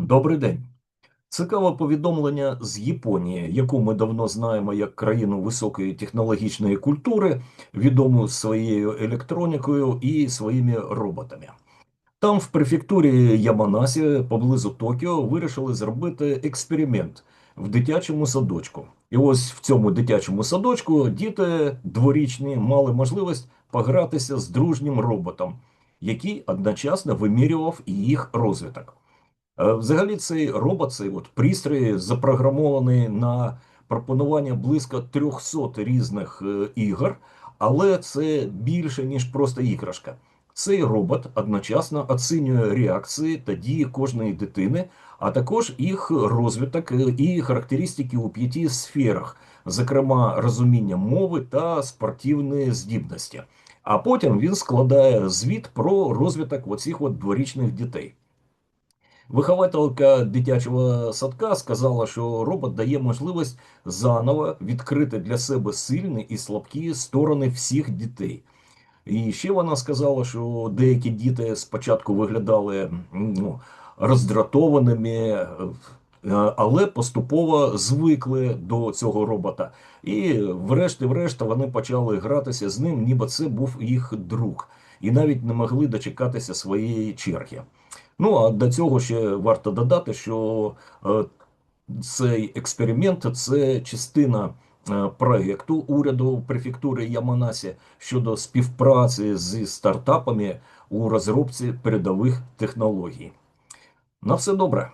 Добрий день. Цікаве повідомлення з Японії, яку ми давно знаємо як країну високої технологічної культури, відому своєю електронікою і своїми роботами. Там, в префектурі Яманасі, поблизу Токіо, вирішили зробити експеримент в дитячому садочку. І ось в цьому дитячому садочку діти дворічні мали можливість погратися з дружнім роботом, який одночасно вимірював їх розвиток. Е, Взагалі, цей робот, цей от пристрій запрограмований на пропонування близько 300 різних е, ігор, але це більше, ніж просто іграшка. Цей робот одночасно оцінює реакції та дії кожної дитини, а також їх розвиток е, і характеристики у п'яти сферах, зокрема розуміння мови та спортивної здібності. А потім він складає звіт про розвиток оцих от дворічних дітей. Вихователька дитячого садка сказала, що робот дає можливість заново відкрити для себе сильні і слабкі сторони всіх дітей. І ще вона сказала, що деякі діти спочатку виглядали ну, роздратованими, але поступово звикли до цього робота. І врешті-врешт вони почали гратися з ним, ніби це був їх друг, і навіть не могли дочекатися своєї черги. Ну а до цього ще варто додати, що е, цей експеримент це частина е, проєкту уряду префектури Яманасі щодо співпраці зі стартапами у розробці передових технологій. На все добре.